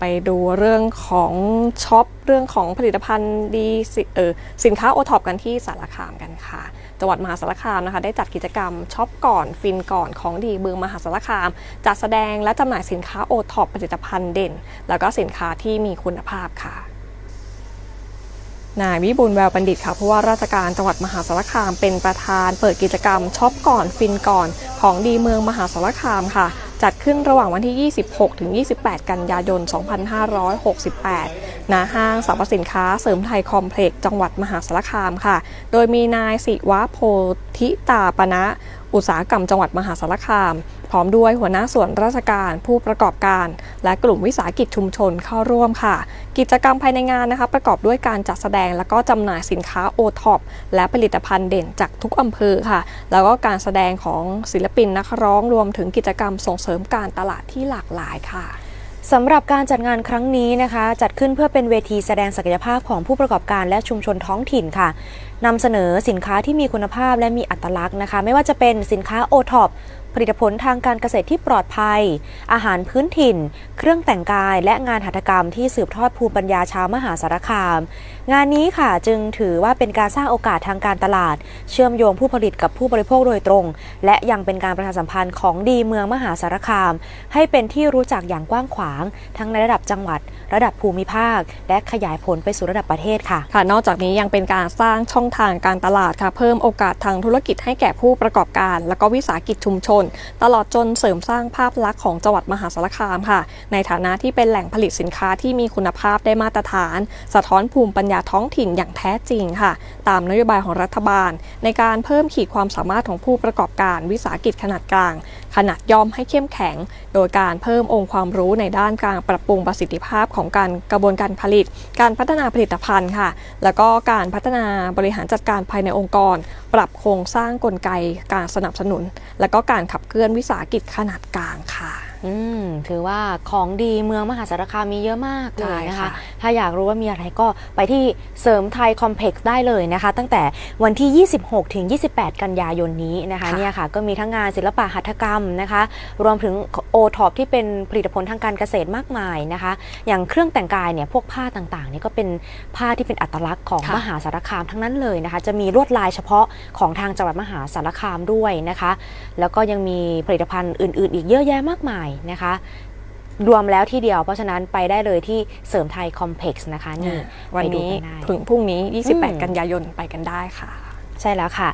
ไปดูเรื่องของช็อปเรื่องของผลิตภัณฑ์ดีสิเออสินค้าโอท็อปกันที่สารคามกันค่ะ จังหวัดมหาสารคามนะคะ ได้จัดกิจกรรมช็อปก่อนฟินก่อนของดีเบืองมหาสารคาม จัดแสดงและจำหน่ายสินค้าโอท็อปผลิตภัณฑ์เด่น แล้วก็สินค้าที่มีคุณภาพค่ะนายวิบูลแววบัณฑิตค่ะผู้ว่าราชการจังหวัดมหาสารคามเป็นประธาน เปิดกิจกรรมช็อปก่อนฟินก่อนของดีเมืองมหาสารคามค่ะ จัดขึ้นระหว่างวันที่ 26 ถึง 28 กันยายน 2568 ณ ห้างสรรพสินค้าเสริมไทยคอมเพล็กซ์จังหวัดมหาสารคามค่ะ โดยมีนายสิวะโพธิตาปณะอุตสาหกรรมจังหวัดมหาสารคาม พร้อมด้วยหัวหน้าส่วนราชการผู้ประกอบการ และกลุ่มวิสาหกิจชุมชนเข้าร่วมค่ะ กิจกรรมภายในงานนะคะ ประกอบด้วยการจัดแสดงและก็จำหน่ายสินค้าโอท็อปและผลิตภัณฑ์เด่นจากทุกอำเภอค่ะ แล้วก็การแสดงของศิลปินนักร้องรวมถึงกิจกรรมส่งเสริมการตลาดที่หลากหลายค่ะสำหรับการจัดงานครั้งนี้นะคะ จัดขึ้นเพื่อเป็นเวทีแสดงศักยภาพของผู้ประกอบการและชุมชนท้องถิ่นค่ะนำเสนอสินค้าที่มีคุณภาพและมีอัตลักษณ์นะคะ ไม่ว่าจะเป็นสินค้าโอท็อป ลิตผลทางการเกษตรที่ปลอดภัย อาหารพื้นถิ่น เครื่องแต่งกาย และงานหัตถกรรมที่สืบทอดภูมิปัญญาชาวมหาสารคาม งานนี้ค่ะจึงถือว่าเป็นการสร้างโอกาสทางการตลาด เชื่อมโยงผู้ผลิตกับผู้บริโภคโดยตรง และยังเป็นการประชาสัมพันธ์ของดีเมืองมหาสารคาม ให้เป็นที่รู้จักอย่างกว้างขวาง ทั้งในระดับจังหวัด ระดับภูมิภาค และขยายผลไปสู่ระดับประเทศค่ะค่ะ นอกจากนี้ยังเป็นการสร้างช่องทางการตลาดค่ะ เพิ่มโอกาสทางธุรกิจให้แก่ผู้ประกอบการ และก็วิสาหกิจชุมชนตลอดจนเสริมสร้างภาพลักษณ์ของจังหวัดมหาสารคามค่ะ ในฐานะที่เป็นแหล่งผลิตสินค้าที่มีคุณภาพได้มาตรฐาน สะท้อนภูมิปัญญาท้องถิ่นอย่างแท้จริงค่ะ ตามนโยบายของรัฐบาล ในการเพิ่มขีดความสามารถของผู้ประกอบการวิสาหกิจขนาดกลาง ขนาดย่อมให้เข้มแข็ง โดยการเพิ่มองค์ความรู้ในด้านการปรับปรุงประสิทธิภาพของการกระบวนการผลิต การพัฒนาผลิตภัณฑ์ค่ะ แล้วก็การพัฒนาบริหารจัดการภายในองค์กร ปรับโครงสร้างกลไกการสนับสนุน และก็การขับเคลื่อนวิสาหกิจขนาดกลางค่ะ อืมถือว่าของดีเมืองมหาสารคามมีเยอะมากเลยนะใช่คะค่ะถ้าอยากรู้ว่ามีอะไรก็ไปที่เสริมไทยคอมเพล็กซ์ได้เลยนะคะ ตั้งแต่วันที่ 26 ถึง 28 กันยายนนี้นะคะค่ะเนี่ยค่ะก็มีทั้งงานศิลปะหัตถกรรมนะคะ รวมถึงโอท็อปที่เป็นผลิตผลทางการเกษตรมากมายนะคะ อย่างเครื่องแต่งกายเนี่ยพวกผ้าต่างๆเนี่ยก็เป็นผ้าที่เป็นอัตลักษณ์ของค่ะมหาสารคามทั้งนั้นเลยนะคะ จะมีลวดลายเฉพาะของทางจังหวัดมหาสารคามด้วยนะคะ แล้วก็ยังมีผลิตภัณฑ์อื่น ๆ อีกเยอะแยะมากมายนะคะ รวมแล้วที่เดียว เพราะฉะนั้นไปได้เลยที่เสริมไทยคอมเพล็กซ์นะคะนี่วันไปดูนี้กันได้ถึงพรุ่งนี้อืม28 กันยายนไปกันได้ค่ะ ใช่แล้วค่ะ